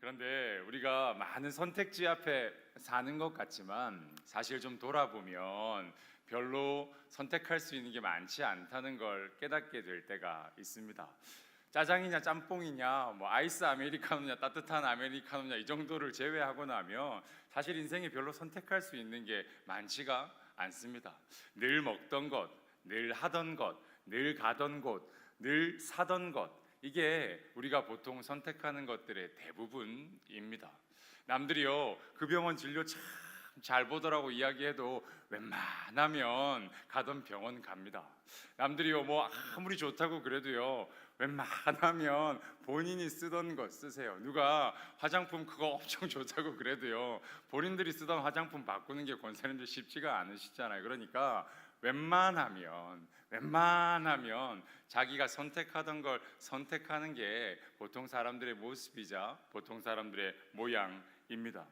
그런데 우리가 많은 선택지 앞에 사는 것 같지만 사실 좀 돌아보면 별로 선택할 수 있는 게 많지 않다는 걸 깨닫게 될 때가 있습니다. 짜장이냐 짬뽕이냐 뭐 아이스 아메리카노냐 따뜻한 아메리카노냐 이 정도를 제외하고 나면 사실 인생에 별로 선택할 수 있는 게 많지가 않습니다. 늘 먹던 것, 늘 하던 것, 늘 가던 곳, 늘 사던 것 이게 우리가 보통 선택하는 것들의 대부분입니다. 남들이요 그 병원 진료 참 잘 보더라고 이야기해도 웬만하면 가던 병원 갑니다. 남들이요 뭐 아무리 좋다고 그래도요 웬만하면 본인이 쓰던 거 쓰세요. 누가 화장품 그거 엄청 좋다고 그래도요 본인들이 쓰던 화장품 바꾸는 게 권사님들 쉽지가 않으시잖아요. 그러니까 웬만하면 웬만하면 자기가 선택하던 걸 선택하는 게 보통 사람들의 모습이자 보통 사람들의 모양입니다.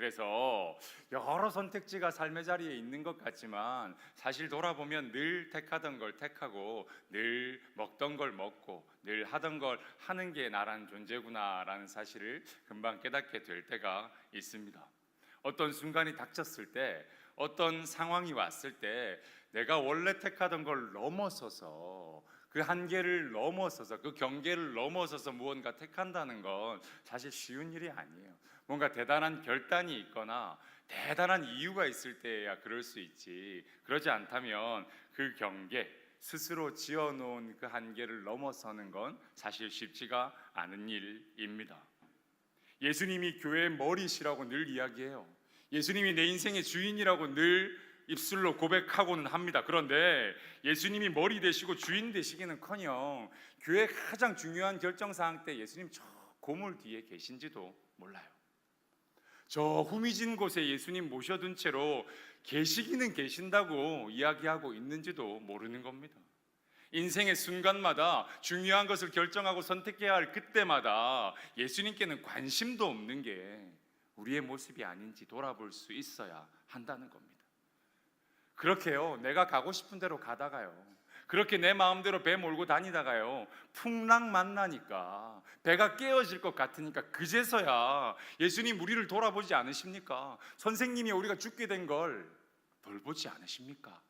그래서 여러 선택지가 삶의 자리에 있는 것 같지만 사실 돌아보면 늘 택하던 걸 택하고 늘 먹던 걸 먹고 늘 하던 걸 하는 게 나라는 존재구나라는 사실을 금방 깨닫게 될 때가 있습니다. 어떤 순간이 닥쳤을 때 어떤 상황이 왔을 때 내가 원래 택하던 걸 넘어서서 그 한계를 넘어서서 그 경계를 넘어서서 무언가 택한다는 건 사실 쉬운 일이 아니에요. 뭔가 대단한 결단이 있거나 대단한 이유가 있을 때야 그럴 수 있지. 그러지 않다면 그 경계 스스로 지어놓은 그 한계를 넘어서는 건 사실 쉽지가 않은 일입니다. 예수님이 교회의 머리시라고 늘 이야기해요. 예수님이 내 인생의 주인이라고 늘 입술로 고백하고는 합니다. 그런데 예수님이 머리 되시고 주인 되시기는커녕 교회 가장 중요한 결정 사항 때 예수님 저 고물 뒤에 계신지도 몰라요. 저 후미진 곳에 예수님 모셔둔 채로 계시기는 계신다고 이야기하고 있는지도 모르는 겁니다. 인생의 순간마다 중요한 것을 결정하고 선택해야 할 그때마다 예수님께는 관심도 없는 게 우리의 모습이 아닌지 돌아볼 수 있어야 한다는 겁니다. 그렇게요. 내가 가고 싶은 대로 가다가요. 그렇게 내 마음대로 배 몰고 다니다가요. 풍랑 만나니까 배가 깨어질 것 같으니까 그제서야 예수님 우리를 돌아보지 않으십니까? 선생님이 우리가 죽게 된 걸 돌보지 않으십니까?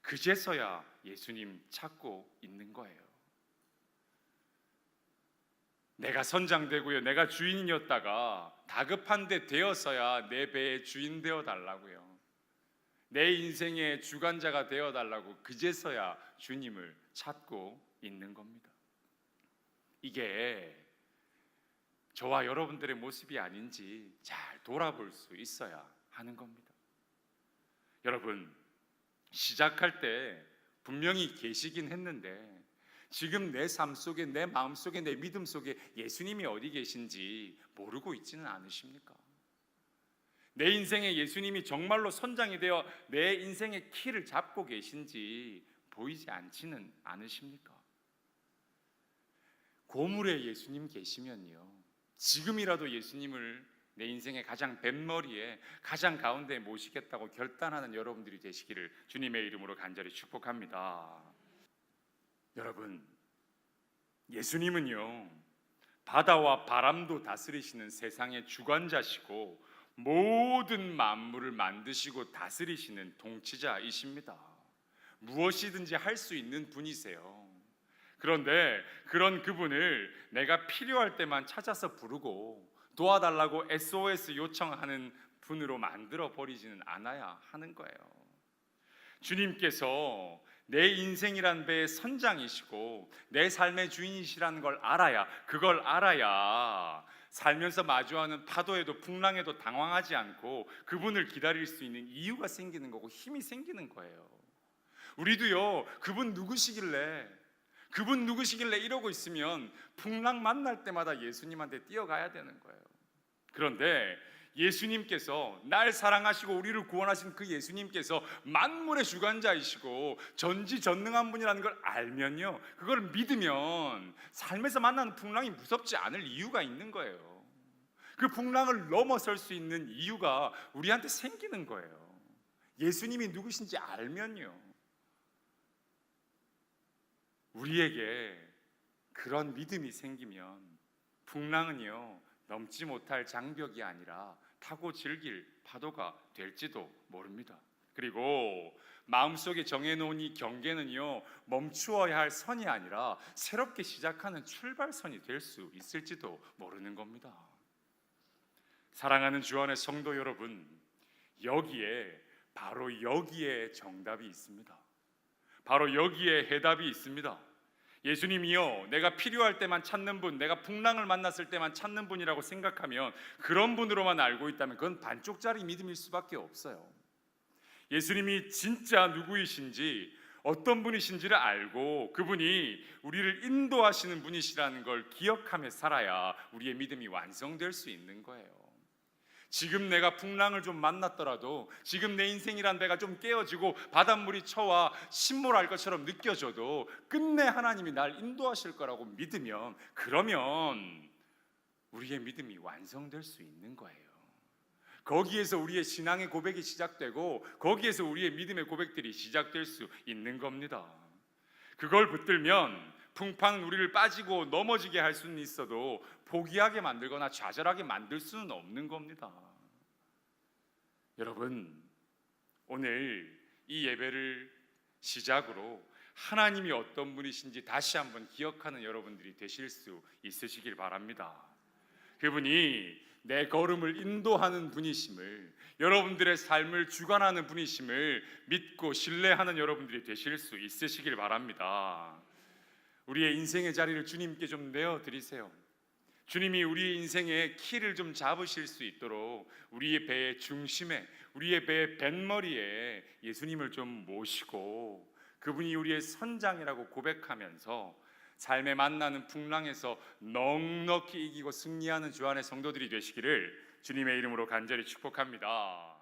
그제서야 예수님 찾고 있는 거예요. 내가 선장되고요. 내가 주인이었다가 다급한 데 되어서야 내 배의 주인 되어 달라고요. 내 인생의 주관자가 되어 달라고 그제서야 주님을 찾고 있는 겁니다. 이게 저와 여러분들의 모습이 아닌지 잘 돌아볼 수 있어야 하는 겁니다. 여러분, 시작할 때 분명히 계시긴 했는데 지금 내 삶 속에 내 마음 속에 내 믿음 속에 예수님이 어디 계신지 모르고 있지는 않으십니까? 내 인생에 예수님이 정말로 선장이 되어 내 인생의 키를 잡고 계신지 보이지 않지는 않으십니까? 고물에 예수님 계시면요. 지금이라도 예수님을 내 인생의 가장 뱃머리에 가장 가운데 모시겠다고 결단하는 여러분들이 되시기를 주님의 이름으로 간절히 축복합니다. 여러분, 예수님은요, 바다와 바람도 다스리시는 세상의 주관자시고 모든 만물을 만드시고 다스리시는 통치자이십니다. 무엇이든지 할 수 있는 분이세요. 그런데 그런 그분을 내가 필요할 때만 찾아서 부르고 도와달라고 SOS 요청하는 분으로 만들어 버리지는 않아야 하는 거예요. 주님께서 내 인생이란 배의 선장이시고 내 삶의 주인이시라는 걸 알아야 그걸 알아야 살면서 마주하는 파도에도 풍랑에도 당황하지 않고 그분을 기다릴 수 있는 이유가 생기는 거고 힘이 생기는 거예요. 우리도요 그분 누구시길래 그분 누구시길래 이러고 있으면 풍랑 만날 때마다 예수님한테 뛰어가야 되는 거예요. 그런데 예수님께서 날 사랑하시고 우리를 구원하신 그 예수님께서 만물의 주관자이시고 전지전능한 분이라는 걸 알면요. 그걸 믿으면 삶에서 만나는 풍랑이 무섭지 않을 이유가 있는 거예요. 그 풍랑을 넘어설 수 있는 이유가 우리한테 생기는 거예요. 예수님이 누구신지 알면요. 우리에게 그런 믿음이 생기면 풍랑은요 넘지 못할 장벽이 아니라 타고 즐길 파도가 될지도 모릅니다. 그리고 마음속에 정해놓은 이 경계는요 멈추어야 할 선이 아니라 새롭게 시작하는 출발선이 될 수 있을지도 모르는 겁니다. 사랑하는 주 안의 성도 여러분, 여기에 바로 여기에 정답이 있습니다. 바로 여기에 해답이 있습니다. 예수님이요, 내가 필요할 때만 찾는 분, 내가 풍랑을 만났을 때만 찾는 분이라고 생각하면 그런 분으로만 알고 있다면 그건 반쪽짜리 믿음일 수밖에 없어요. 예수님이 진짜 누구이신지 어떤 분이신지를 알고 그분이 우리를 인도하시는 분이시라는 걸 기억하며 살아야 우리의 믿음이 완성될 수 있는 거예요. 지금 내가 풍랑을 좀 만났더라도 지금 내 인생이란 배가 좀 깨어지고 바닷물이 쳐와 침몰할 것처럼 느껴져도 끝내 하나님이 날 인도하실 거라고 믿으면 그러면 우리의 믿음이 완성될 수 있는 거예요. 거기에서 우리의 신앙의 고백이 시작되고 거기에서 우리의 믿음의 고백들이 시작될 수 있는 겁니다. 그걸 붙들면 풍파는 우리를 빠지고 넘어지게 할 수는 있어도 포기하게 만들거나 좌절하게 만들 수는 없는 겁니다. 여러분, 오늘 이 예배를 시작으로 하나님이 어떤 분이신지 다시 한번 기억하는 여러분들이 되실 수 있으시길 바랍니다. 그분이 내 걸음을 인도하는 분이심을 여러분들의 삶을 주관하는 분이심을 믿고 신뢰하는 여러분들이 되실 수 있으시길 바랍니다. 우리의 인생의 자리를 주님께 좀 내어 드리세요. 주님이 우리의 인생의 키를 좀 잡으실 수 있도록 우리의 배의 중심에 우리의 배의 뱃머리에 예수님을 좀 모시고 그분이 우리의 선장이라고 고백하면서 삶에 만나는 풍랑에서 넉넉히 이기고 승리하는 주 안의 성도들이 되시기를 주님의 이름으로 간절히 축복합니다.